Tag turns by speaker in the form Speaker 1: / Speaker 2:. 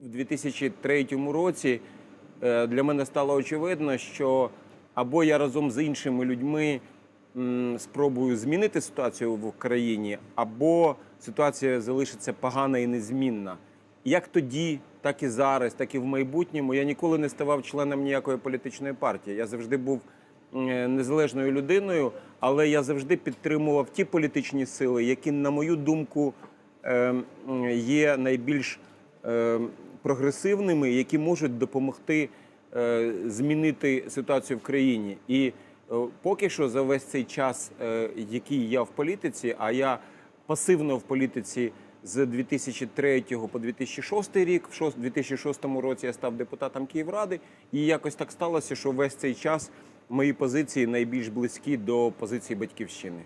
Speaker 1: В 2003 році е, для мене стало очевидно, що або я разом з іншими людьми спробую змінити ситуацію в Україні, або ситуація залишиться погана і незмінна. Як тоді, так і зараз, так і в майбутньому я ніколи не ставав членом ніякої політичної партії. Я завжди був е, незалежною людиною, але я завжди підтримував ті політичні сили, які, на мою думку, е, є найбільш прогресивними, які можуть допомогти е, змінити ситуацію в країні. І е, поки що за весь цей час, е, який я в політиці, а я пасивно в політиці з 2003 по 2006 рік. В шос- 2006 році я став депутатом Київради, і якось так сталося, що весь цей час мої позиції найбільш близькі до позиції батьківщини.